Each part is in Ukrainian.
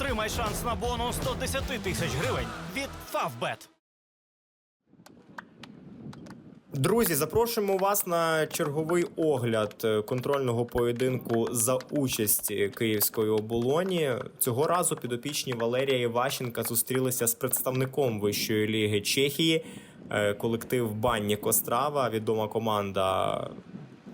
Отримай шанс на бонус 110 тисяч гривень від Favbet. Друзі, запрошуємо вас на черговий огляд е, контрольного поєдинку за участі Київської оболоні. Цього разу підопічні Валерія Іващенка зустрілися з представником Вищої ліги Чехії, е, колектив Баннік Острава, відома команда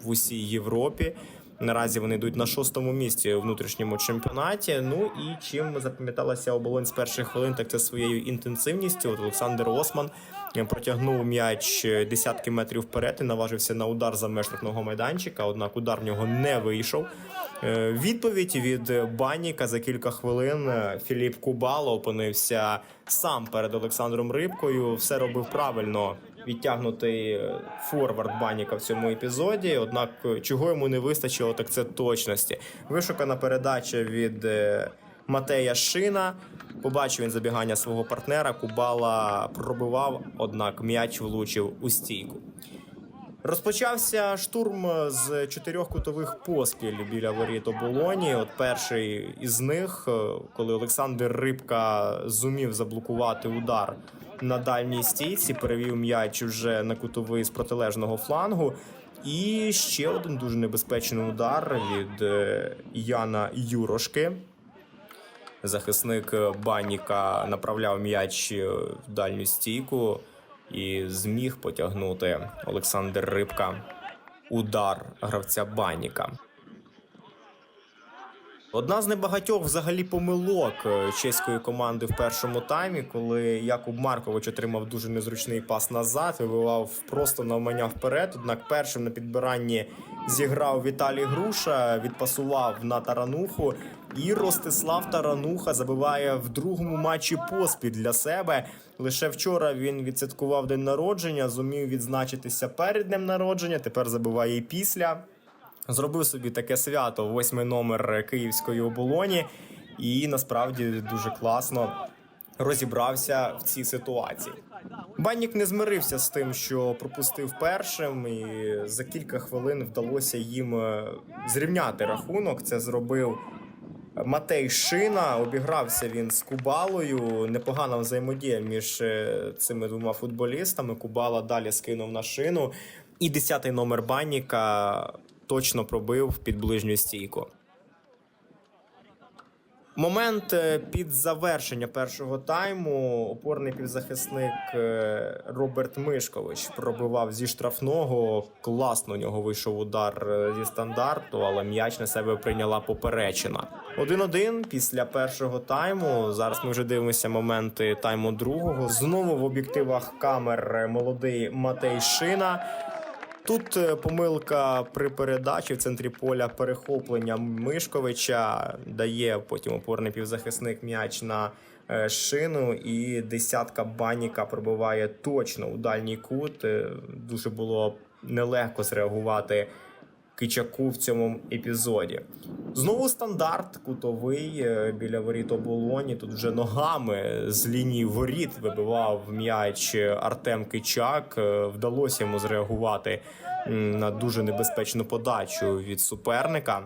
в усій Європі. Наразі вони йдуть на шостому місці у внутрішньому чемпіонаті. Ну і чим запам'яталася оболонь з перших хвилин, так це своєю інтенсивністю. От Олександр Осман протягнув м'яч десятки метрів вперед і наважився на удар за меж майданчика. Однак удар в нього не вийшов. Е, Відповідь від Баніка за кілька хвилин Філіп Кубало опинився сам перед Олександром Рибкою. Все робив правильно. Відтягнутий е, форвард Баніка в цьому епізоді. Однак, е, чого йому не вистачило, так це точності. Вишукана передача від е, Матея Шина. Побачив він забігання свого партнера. Кубала пробивав, однак м'яч влучив у стійку. Розпочався штурм з чотирьох кутових поспіль біля воріт оболоні. От перший із них, коли Олександр Рибка зумів заблокувати удар на дальній стійці, перевів м'яч вже на кутовий з протилежного флангу. І ще один дуже небезпечний удар від е, Яна Юрошки. Захисник Баніка направляв м'яч е, в дальню стійку і зміг потягнути Олександр Рибка удар гравця Баніка. Одна з небагатьох взагалі помилок е, чеської команди в першому таймі, коли Якуб Маркович отримав дуже незручний пас назад, вибивав просто навмання вперед. Однак першим на підбиранні зіграв Віталій Груша, відпасував на тарануху. І Ростислав Тарануха забиває в другому матчі поспіль для себе. Лише вчора він відсвяткував день народження, зумів відзначитися перед днем народження. Тепер забиває і після. Зробив собі таке свято, восьмий номер київської оболоні, і насправді дуже класно розібрався в цій ситуації. Баннік не змирився з тим, що пропустив першим, і за кілька хвилин вдалося їм е, зрівняти рахунок. Це зробив Матей Шина. Обігрався він з Кубалою. Непогана взаємодія між е, цими двома футболістами. Кубала далі скинув на шину. І десятий номер Банніка точно пробив під ближню стійку. Момент е, під завершення першого тайму опорний півзахисник е, Роберт Мишкович пробивав зі штрафного. Класно у нього вийшов удар е, зі стандарту, але м'яч на себе прийняла поперечина. 1-1 після першого тайму. Зараз ми вже дивимося моменти тайму другого. Знову в об'єктивах камер молодий Матей Шина. Тут е, помилка при передачі в центрі поля перехоплення Мишковича дає потім опорний півзахисник м'яч на е, шину, і десятка баніка пробиває точно у дальній кут. Е, Дуже було нелегко зреагувати Кичаку в цьому епізоді. Знову стандарт кутовий е, біля воріт оболоні. Тут вже ногами з лінії воріт вибивав м'яч Артем Кичак. Е, Вдалося йому зреагувати на дуже небезпечну подачу від суперника.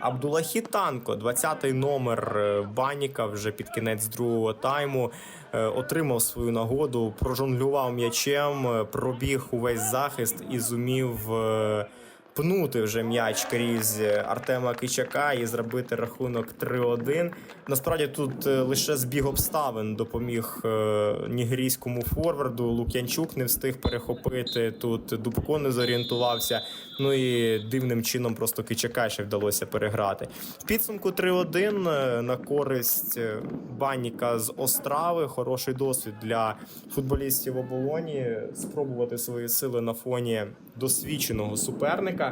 Абдулахі Танко, 20-й номер е, Баніка, вже під кінець другого тайму, отримав свою нагоду, прожонглював м'ячем, пробіг увесь захист і зумів пнути вже м'яч крізь Артема Кичака і зробити рахунок 3-1. Насправді тут е, лише збіг обставин допоміг е, нігерійському форварду. Лук'янчук не встиг перехопити. Тут Дубко не зорієнтувався. Ну і дивним чином просто Кичака ще вдалося переграти. В підсумку 3-1 е, на користь е, Банніка з Острави. Хороший досвід для футболістів оболоні спробувати свої сили на фоні досвідченого суперника.